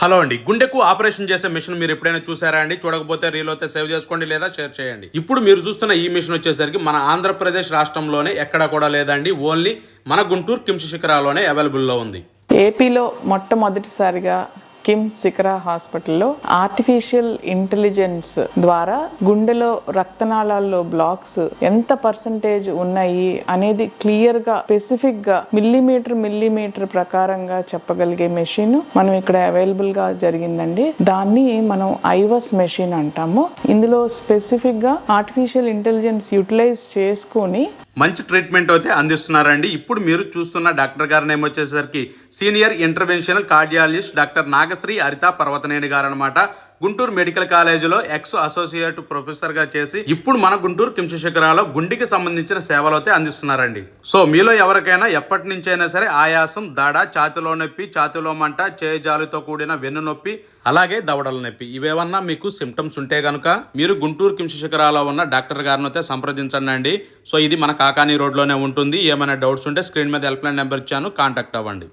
Hello అండి. గుండెకు operation చేసే మిషన్ మీరు ఎప్పుడైనా చూసారా అండి? చూడకపోతే రీల్ అయితే సేవ్ చేసుకోండి లేదా షేర్ చేయండి. ఇప్పుడు మీరు చూస్తున్న ఈ మిషన్ వచ్చేసరికి మన ఆంధ్రప్రదేశ్ రాష్ట్రంలోనే ఎక్కడా కూడా లేదండి. ఓన్లీ మన గుంటూరు కిమ్స్ శిఖరాలోనే అవైలబుల్లో ఉంది. ఏపీలో మొట్టమొదటిసారిగా కిమ్ సికరా హాస్పిటల్లో ఆర్టిఫిషియల్ ఇంటెలిజెన్స్ ద్వారా గుండెలో రక్తనాళాల్లో బ్లాక్స్ ఎంత పర్సంటేజ్ ఉన్నాయి అనేది క్లియర్గా స్పెసిఫిక్గా మిల్లీమీటర్ మిల్లీమీటర్ ప్రకారంగా చెప్పగలిగే మెషిన్ మనం ఇక్కడ అవైలబుల్గా జరిగిందండి. దాన్ని మనం ఐవస్ మెషిన్ అంటాము. ఇందులో స్పెసిఫిక్గా ఆర్టిఫిషియల్ ఇంటెలిజెన్స్ యూటిలైజ్ చేసుకొని మంచి ట్రీట్మెంట్ అయితే అందిస్తున్నారండి. ఇప్పుడు మీరు చూస్తున్న డాక్టర్ గారి నేమ్ వచ్చేసరికి senior interventional cardiologist doctor Nagasri Haritha Parvathaneni గారు అనమాట గుంటూరు మెడికల్ కాలేజీలో ఎక్స్ అసోసియేట్ ప్రొఫెసర్గా చేసి ఇప్పుడు మన గుంటూరు కింశ శిఖరాలో గుండెకి సంబంధించిన సేవలు అయితే అందిస్తున్నారండి. సో మీలో ఎవరికైనా ఎప్పటి నుంచైనా సరే ఆయాసం దడ ఛాతిలో నొప్పి ఛాతిలో మంట చేజాలితో కూడిన వెన్ను నొప్పి అలాగే దవడల నొప్పి ఇవేమన్నా మీకు సిమ్టమ్స్ ఉంటే గనుక మీరు గుంటూరు కింశ శిఖరాలో ఉన్న డాక్టర్ గారిని అయితే సంప్రదించండి అండి. సో ఇది మన కాకాని రోడ్లోనే ఉంటుంది. ఏమైనా డౌట్స్ ఉంటే స్క్రీన్ మీద హెల్ప్లైన్ నెంబర్ ఇచ్చాను కాంటాక్ట్ అవ్వండి.